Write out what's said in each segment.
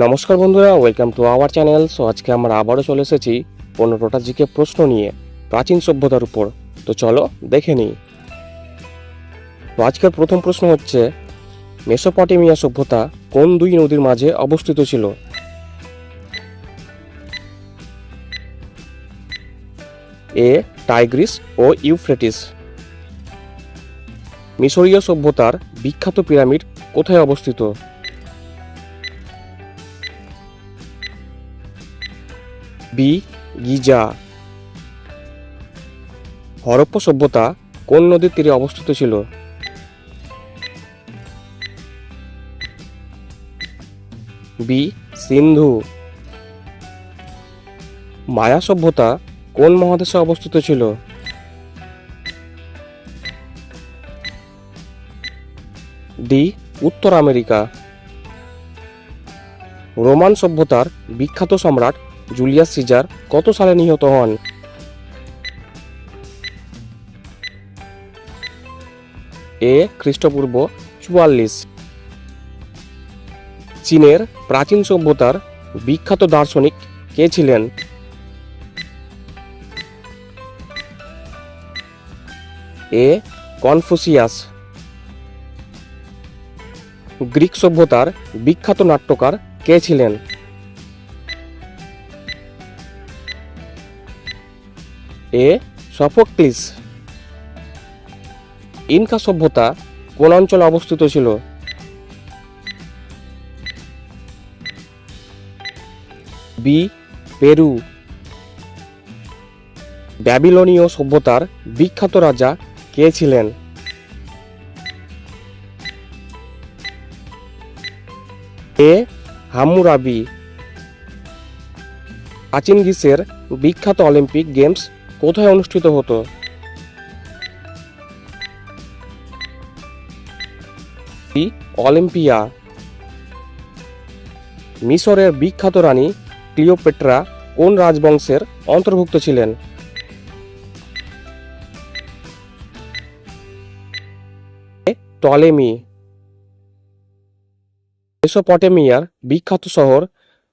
নমস্কার বন্ধুরা welcome to our channel so আজকে আমরা আবারও চলে এসেছি পনেরোটা জিকে প্রশ্ন নিয়ে প্রাচীন সভ্যতার উপর। তো চলো দেখে নিই। তো আজকের প্রথম প্রশ্ন হচ্ছে, মেসোপটেমিয়া সভ্যতা কোন দুই নদীর মাঝে অবস্থিত ছিল? এ, টাইগ্রিস ও ইউফ্রেটিস। মিশরীয় সভ্যতার বিখ্যাত পিরামিড কোথায় অবস্থিত? B, Giza. হরপ্পা সভ্যতা কোন নদীর তীরে অবস্থিত ছিল? বি, সিন্ধু। মায়া সভ্যতা কোন মহাদেশে অবস্থিত ছিল? ডি, উত্তর আমেরিকা। রোমান সভ্যতার বিখ্যাত সম্রাট জুলিয়াস সিজার কত সালে নিহত হন? এ, খ্রিস্টপূর্ব চুয়াল্লিশ। চীনের প্রাচীন সভ্যতার বিখ্যাত দার্শনিক কে ছিলেন? এ, কনফুসিয়াস। গ্রিক সভ্যতার বিখ্যাত নাট্যকার কে ছিলেন? এ সফোক্লিস। ইনকা সভ্যতা কোন অঞ্চলে অবস্থিত ছিল? B, Peru. ব্যাবিলনীয় সভ্যতার বিখ্যাত রাজা কে ছিলেন? এ হাম্মুরাবি প্রাচীন গ্রিসের বিখ্যাত অলিম্পিক গেমস কোথায় অনুষ্ঠিত হতো? অলিম্পিয়া। মিশরের বিখ্যাত রানী ক্লিওপেট্রা কোন রাজবংশের অন্তর্ভুক্ত ছিলেন? টলেমি। মেসোপটেমিয়ার বিখ্যাত শহর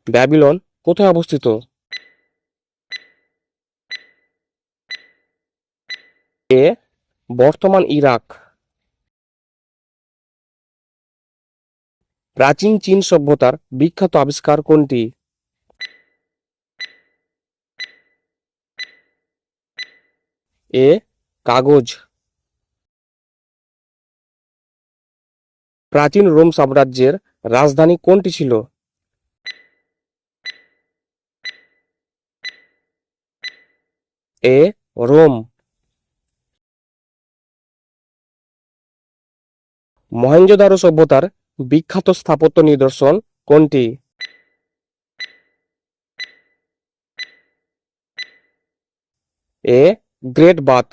ব্যাবিলন কোথায় অবস্থিত? এ, বর্তমান ইরাক। প্রাচীন চীন সভ্যতার বিখ্যাত আবিষ্কার কোনটি? এ, কাগজ। প্রাচীন রোম সাম্রাজ্যের রাজধানী কোনটি ছিল? এ, রোম। মহেঞ্জোদারো সভ্যতার বিখ্যাত স্থাপত্য নিদর্শন কোনটি? A Great Bath.